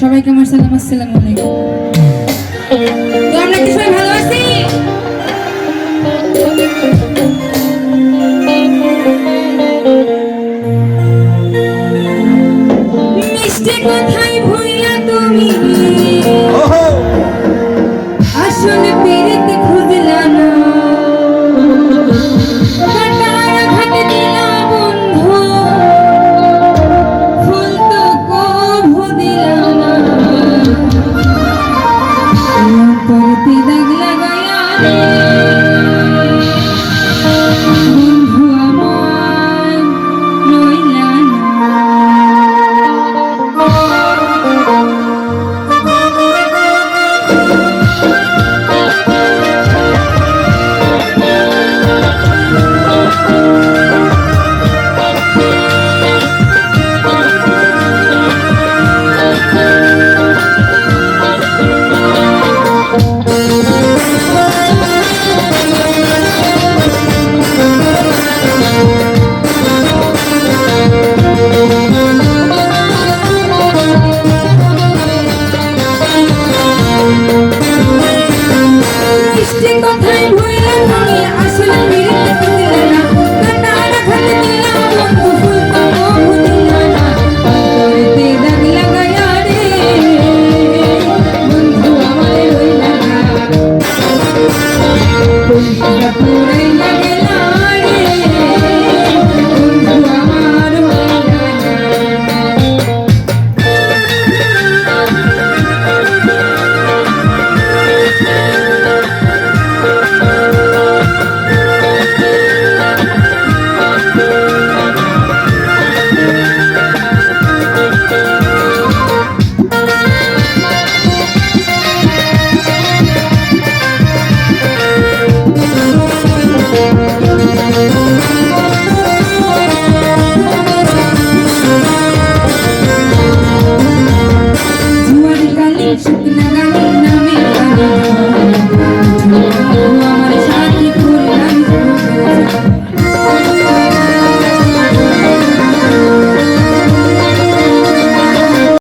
সবাইকে আমার সালাম আসসালাম আলাইকুম। তো আমরা কিছু You.